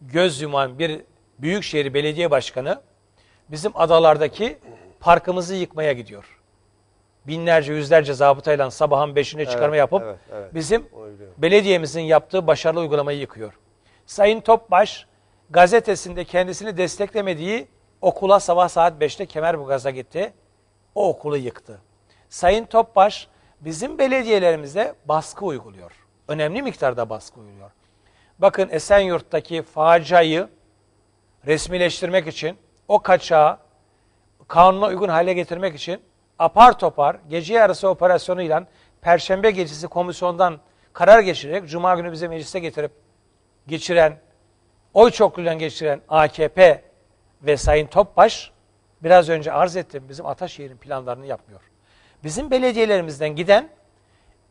göz yuman bir büyükşehir belediye başkanı bizim adalardaki parkımızı yıkmaya gidiyor. Binlerce yüzlerce zabıtayla sabahın beşine çıkarma yapıp evet, evet. bizim belediyemizin yaptığı başarılı uygulamayı yıkıyor. Sayın Topbaş gazetesinde kendisini desteklemediği okula sabah saat 5'te Kemerburgaz'a gitti. O okulu yıktı. Sayın Topbaş bizim belediyelerimize baskı uyguluyor. Önemli miktarda baskı uyguluyor. Bakın Esenyurt'taki faciayı resmileştirmek için o kaçağı kanuna uygun hale getirmek için apar topar gece yarısı operasyonuyla Perşembe gecesi komisyondan karar geçirerek Cuma günü bize meclise getirip geçiren, oy çokluğuyla geçiren AKP ve Sayın Topbaş biraz önce arz ettim bizim Ataşehir'in planlarını yapmıyor. Bizim belediyelerimizden giden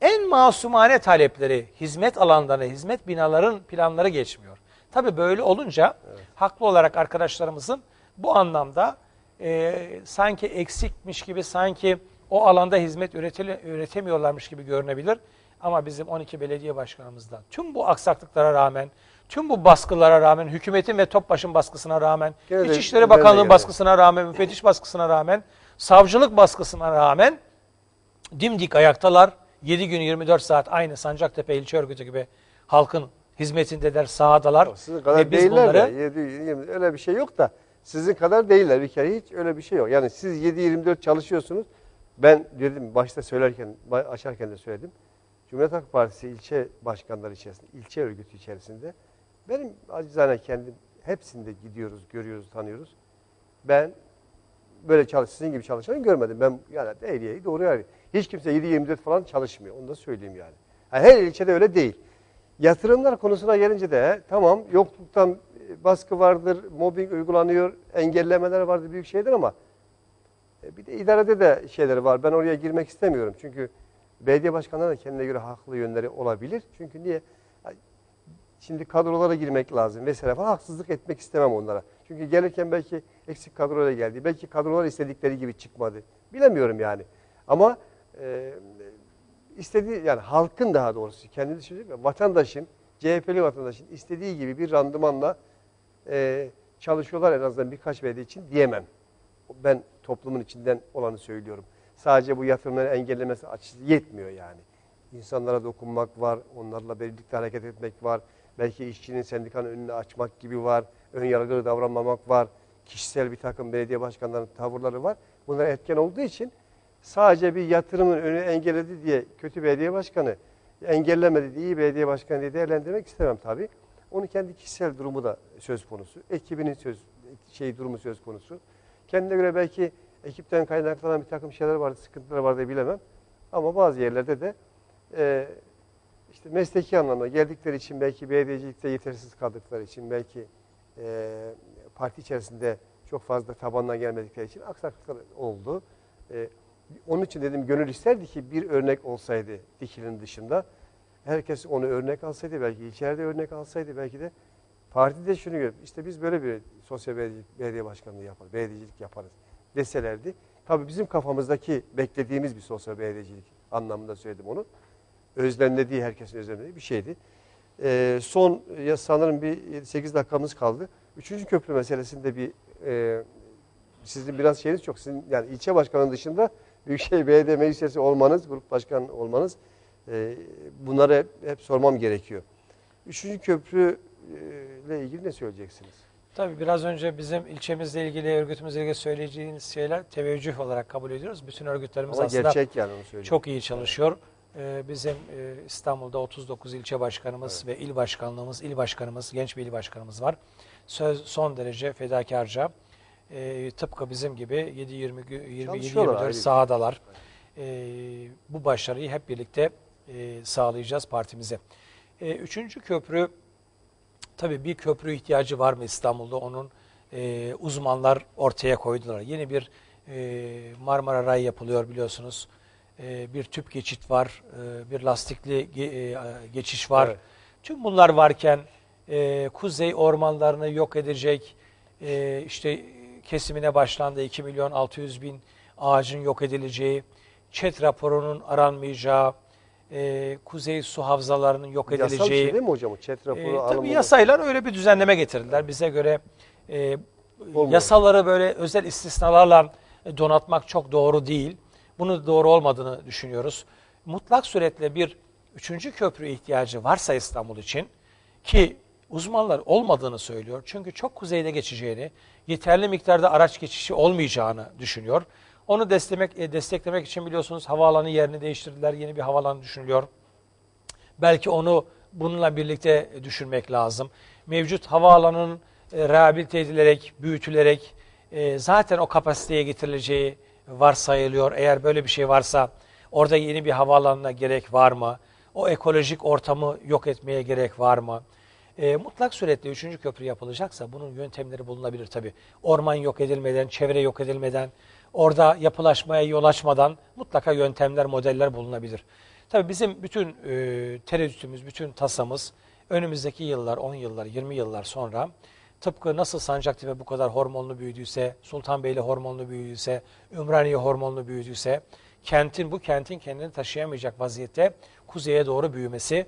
en masumane talepleri, hizmet alanları, hizmet binaların planları geçmiyor. Tabii böyle olunca haklı olarak arkadaşlarımızın bu anlamda e, sanki eksikmiş gibi, sanki o alanda hizmet üretili, üretemiyorlarmış gibi görünebilir. Ama bizim 12 belediye başkanımızdan tüm bu aksaklıklara rağmen, tüm bu baskılara rağmen, hükümetin ve Topbaş'ın baskısına rağmen, Gene İçişleri Bakanlığı baskısına rağmen, müfettiş baskısına rağmen, savcılık baskısına rağmen dimdik ayaktalar. 7 gün 24 saat aynı Sancaktepe ilçe örgütü gibi halkın hizmetindeler, sahadalar. Sizin kadar Ve biz değiller bunları de 7 20 öyle bir şey yok da sizin kadar değiller bir kere hiç öyle bir şey yok. Yani siz 7-24 çalışıyorsunuz. Ben dedim başta söylerken açarken de söyledim. Cumhuriyet Halk Partisi ilçe başkanları içerisinde, ilçe örgütü içerisinde benim acizane kendim hepsinde gidiyoruz, görüyoruz, tanıyoruz. Ben böyle çalış, sizin gibi çalışanı görmedim. Ben yani eğriyeyi doğru yani. Hiç kimse 7-24 falan çalışmıyor. Onu da söyleyeyim yani. yani. Her ilçede öyle değil. Yatırımlar konusuna gelince de tamam yokluktan e, baskı vardır, mobbing uygulanıyor, engellemeler vardır büyük şeyler ama e, bir de idarede de şeyleri var. Ben oraya girmek istemiyorum. Çünkü belediye başkanlarının kendine göre haklı yönleri olabilir. Çünkü niye? Şimdi kadrolara girmek lazım vesaire falan. Haksızlık etmek istemem onlara. Çünkü gelirken belki eksik kadroyla geldi. Belki kadrolar istedikleri gibi çıkmadı. Bilemiyorum yani. Ama e, istediği yani halkın daha doğrusu kendi düşünecek vatandaşın CHP'li vatandaşın istediği gibi bir randımanla e, çalışıyorlar en azından birkaç belediye için diyemem. Ben toplumun içinden olanı söylüyorum. Sadece bu yatırımları engellemesi açısı yetmiyor yani. İnsanlara dokunmak var, onlarla birlikte hareket etmek var. Belki işçinin sendikanın önünü açmak gibi var. Ön yargılı davranmamak var. Kişisel bir takım belediye başkanlarının tavırları var. Bunlar etken olduğu için sadece bir yatırımın önünü engelledi diye kötü belediye başkanı engellemedi diye iyi belediye başkanı diye değerlendirmek istemem tabii. Onun kendi kişisel durumu da söz konusu. Ekibinin söz şey durumu söz konusu. Kendine göre belki ekipten kaynaklanan bir takım şeyler vardı, sıkıntılar vardı bilemem. Ama bazı yerlerde de e, işte mesleki anlamda geldikleri için belki belediyecilikte yetersiz kaldıkları için belki e, parti içerisinde çok fazla tabanına gelmedikleri için aksaklıklar oldu. E, onun için dedim gönül isterdi ki bir örnek olsaydı Dikili'nin dışında. Herkes onu örnek alsaydı belki ilçelerde örnek alsaydı belki de partide şunu gör. İşte biz böyle bir sosyal belediye, belediye başkanlığı yaparız, belediyecilik yaparız deselerdi. Tabii bizim kafamızdaki beklediğimiz bir sosyal belediyecilik anlamında söyledim onu. Özlemlediği, herkesin özlemlediği bir şeydi. Ee, son ya sanırım bir 8 dakikamız kaldı. Üçüncü köprü meselesinde bir e, sizin biraz şeyiniz çok. Sizin yani ilçe başkanının dışında Büyükşehir Belediye Meclis Üyesi olmanız, grup başkan olmanız e, bunları hep, hep sormam gerekiyor. Üçüncü köprü e, ile ilgili ne söyleyeceksiniz? Tabii biraz önce bizim ilçemizle ilgili, örgütümüzle ilgili söyleyeceğiniz şeyler teveccüh olarak kabul ediyoruz. Bütün örgütlerimiz Ama aslında gerçek yani onu söyleyeyim. çok iyi çalışıyor. Ee, Bizim e, İstanbul'da 39 ilçe başkanımız ve il başkanlığımız, il başkanımız, genç bir il başkanımız var. Söz son derece fedakarca. e, tıpkı bizim gibi 7-20 Çalışıyorlar, ayrı 27-24 bir- sahadalar. E, bu başarıyı hep birlikte e, sağlayacağız partimize. E, üçüncü köprü, tabii bir köprü ihtiyacı var mı İstanbul'da? Onun e, uzmanlar ortaya koydular. Yeni bir e, Marmara Ray yapılıyor biliyorsunuz. E, bir tüp geçit var, e, bir lastikli e, geçiş var. Evet. Tüm bunlar varken e, kuzey ormanlarını yok edecek, e, işte kesimine başlandı 2 milyon 600 bin ağacın yok edileceği, ÇED raporunun aranmayacağı, e, kuzey su havzalarının yok Yasal şey edileceği. değil mi hocam? o? Chat E, raporu tabii yasayla öyle bir düzenleme getirdiler. Bize göre e, Olmadı. yasaları böyle özel istisnalarla donatmak çok doğru değil. Bunu doğru olmadığını düşünüyoruz. Mutlak suretle bir üçüncü köprü ihtiyacı varsa İstanbul için ki uzmanlar olmadığını söylüyor. Çünkü çok kuzeyde geçeceğini, yeterli miktarda araç geçişi olmayacağını düşünüyor. Onu desteklemek, e, desteklemek için biliyorsunuz havaalanı yerini değiştirdiler. Yeni bir havaalanı düşünülüyor. Belki onu bununla birlikte düşünmek lazım. Mevcut havaalanının e, rehabilite edilerek, büyütülerek e, zaten o kapasiteye getirileceği varsayılıyor. Eğer böyle bir şey varsa orada yeni bir havaalanına gerek var mı? O ekolojik ortamı yok etmeye gerek var mı? E, mutlak suretle üçüncü köprü yapılacaksa bunun yöntemleri bulunabilir tabii. Orman yok edilmeden, çevre yok edilmeden, orada yapılaşmaya yol açmadan mutlaka yöntemler, modeller bulunabilir. Tabii bizim bütün e, tereddütümüz, bütün tasamız önümüzdeki yıllar, 10 yıllar, 20 yıllar sonra tıpkı nasıl Sancaktepe bu kadar hormonlu büyüdüyse, Sultanbeyli hormonlu büyüdüyse, Ümraniye hormonlu büyüdüyse, kentin bu kentin kendini taşıyamayacak vaziyette kuzeye doğru büyümesi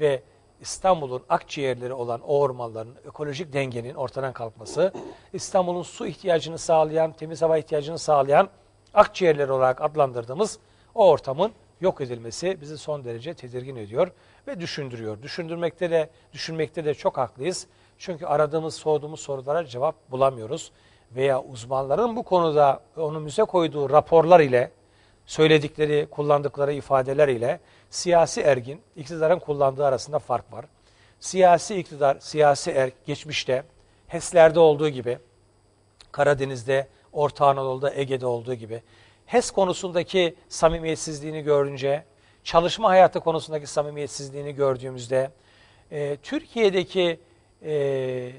ve İstanbul'un akciğerleri olan o ormanların ekolojik dengenin ortadan kalkması, İstanbul'un su ihtiyacını sağlayan, temiz hava ihtiyacını sağlayan akciğerleri olarak adlandırdığımız o ortamın yok edilmesi bizi son derece tedirgin ediyor ve düşündürüyor. Düşündürmekte de düşünmekte de çok haklıyız. Çünkü aradığımız, sorduğumuz sorulara cevap bulamıyoruz veya uzmanların bu konuda önümüze koyduğu raporlar ile söyledikleri, kullandıkları ifadeler ile siyasi ergin, iktidarın kullandığı arasında fark var. Siyasi iktidar, siyasi erk geçmişte HES'lerde olduğu gibi, Karadeniz'de, Orta Anadolu'da, Ege'de olduğu gibi HES konusundaki samimiyetsizliğini görünce, çalışma hayatı konusundaki samimiyetsizliğini gördüğümüzde, e, Türkiye'deki e,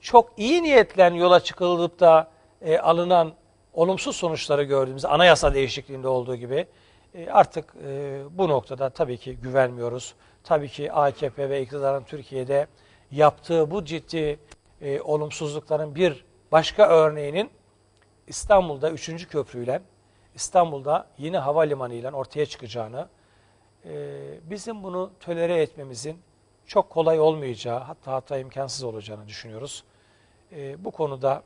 çok iyi niyetlen yola çıkılıp da e, alınan olumsuz sonuçları gördüğümüzde anayasa değişikliğinde olduğu gibi e, artık e, bu noktada tabii ki güvenmiyoruz. Tabii ki AKP ve iktidarın Türkiye'de yaptığı bu ciddi e, olumsuzlukların bir başka örneğinin İstanbul'da 3. köprüyle, İstanbul'da yeni havalimanı ile ortaya çıkacağını, e, bizim bunu tölere etmemizin çok kolay olmayacağı, hatta hatta imkansız olacağını düşünüyoruz. E, bu konuda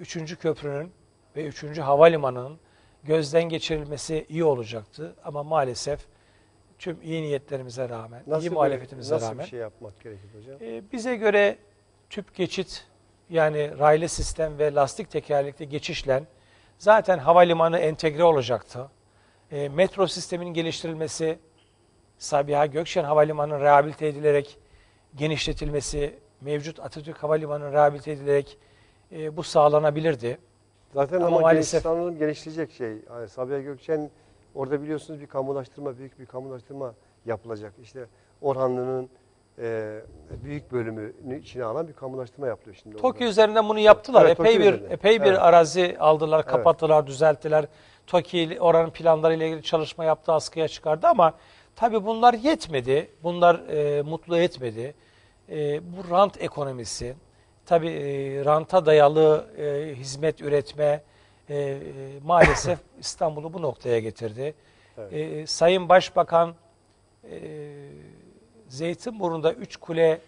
3. köprünün ve 3. havalimanının gözden geçirilmesi iyi olacaktı. Ama maalesef tüm iyi niyetlerimize rağmen, iyi bir- muhalefetimize nasıl rağmen bir şey yapmak gerekir hocam? e, bize göre tüp geçit yani raylı sistem ve lastik tekerlekli geçişle zaten havalimanı entegre olacaktı. E, metro sisteminin geliştirilmesi, Sabiha Gökçen Havalimanı'nın rehabilite edilerek genişletilmesi, mevcut Atatürk Havalimanı'nın rehabilite edilerek e, bu sağlanabilirdi. Zaten Ama ama, maalesef- maalesef geliştirecek şey. Yani Sabiha Gökçen orada biliyorsunuz bir kamulaştırma, büyük bir kamulaştırma yapılacak. İşte Orhanlı'nın e, büyük bölümünü içine alan bir kamulaştırma yapılıyor şimdi. TOKİ orada. üzerinden bunu yaptılar. Evet, epey bir üzerinden. epey bir Evet. arazi aldılar, Evet. kapattılar, düzelttiler. TOKİ oranın planlarıyla ilgili çalışma yaptı, askıya çıkardı ama tabii bunlar yetmedi. Bunlar e, mutlu etmedi. E, bu rant ekonomisi, tabii e, ranta dayalı e, hizmet üretme e, e, maalesef İstanbul'u bu noktaya getirdi. Evet. E, Sayın Başbakan e, Zeytinburnu'nda 3 kule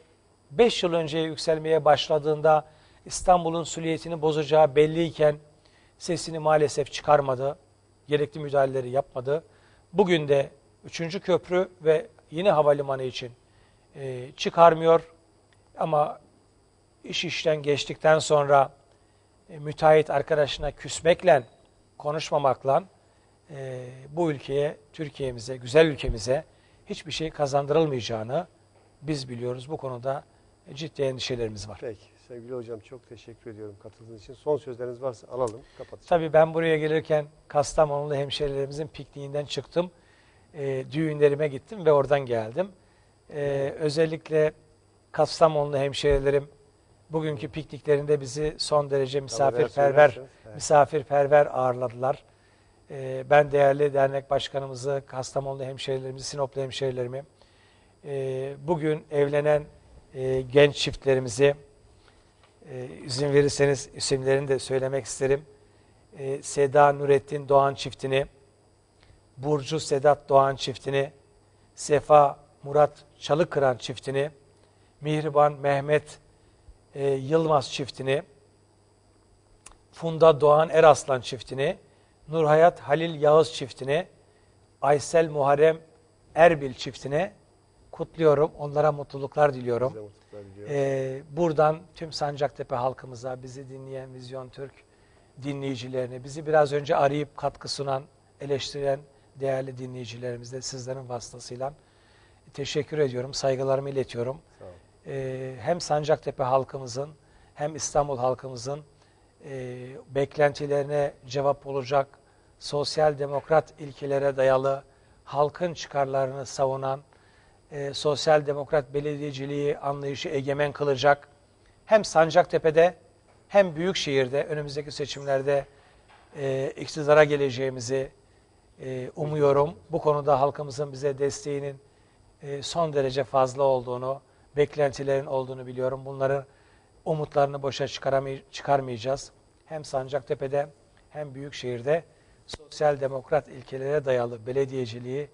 5 yıl önce yükselmeye başladığında İstanbul'un süliyetini bozacağı belliyken sesini maalesef çıkarmadı. Gerekli müdahaleleri yapmadı. Bugün de 3. köprü ve yeni havalimanı için e, çıkarmıyor. Ama iş işten geçtikten sonra e, müteahhit arkadaşına küsmekle, konuşmamakla e, bu ülkeye, Türkiye'mize, güzel ülkemize hiçbir şey kazandırılmayacağını biz biliyoruz. Bu konuda ciddi endişelerimiz var. Peki. Sevgili hocam çok teşekkür ediyorum katıldığınız için. Son sözleriniz varsa alalım. Kapatacağım. Tabii ben buraya gelirken Kastamonulu hemşehrilerimizin pikniğinden çıktım. E, düğünlerime gittim ve oradan geldim. E, özellikle Kastamonulu hemşehrilerim bugünkü pikniklerinde bizi son derece misafirperver evet. misafirperver ağırladılar. E, ben değerli dernek başkanımızı, Kastamonulu hemşehrilerimizi, Sinoplu hemşehrilerimi, e, bugün evlenen e, genç çiftlerimizi, e, izin verirseniz isimlerini de söylemek isterim. E, Seda Nurettin Doğan çiftini, Burcu Sedat Doğan çiftini, Sefa Murat Çalıkıran çiftini, Mihriban Mehmet e, Yılmaz çiftini, Funda Doğan Eraslan çiftini, Nurhayat Halil Yağız çiftini, Aysel Muharrem Erbil çiftine kutluyorum. Onlara mutluluklar diliyorum. Mutluluklar. Ee, buradan tüm Sancaktepe halkımıza, bizi dinleyen Vizyon Türk dinleyicilerine, bizi biraz önce arayıp katkı sunan, eleştiren değerli dinleyicilerimize sizlerin vasıtasıyla teşekkür ediyorum, saygılarımı iletiyorum. Ee, hem Sancaktepe halkımızın hem İstanbul halkımızın e, beklentilerine cevap olacak, sosyal demokrat ilkelere dayalı, halkın çıkarlarını savunan, e, sosyal demokrat belediyeciliği anlayışı egemen kılacak, hem Sancaktepe'de hem Büyükşehir'de önümüzdeki seçimlerde e, iktidara geleceğimizi e, umuyorum. Bu konuda halkımızın bize desteğinin e, son derece fazla olduğunu, beklentilerin olduğunu biliyorum. Bunları umutlarını boşa çıkarmayacağız. Hem Sancaktepe'de hem Büyükşehir'de sosyal demokrat ilkelere dayalı belediyeciliği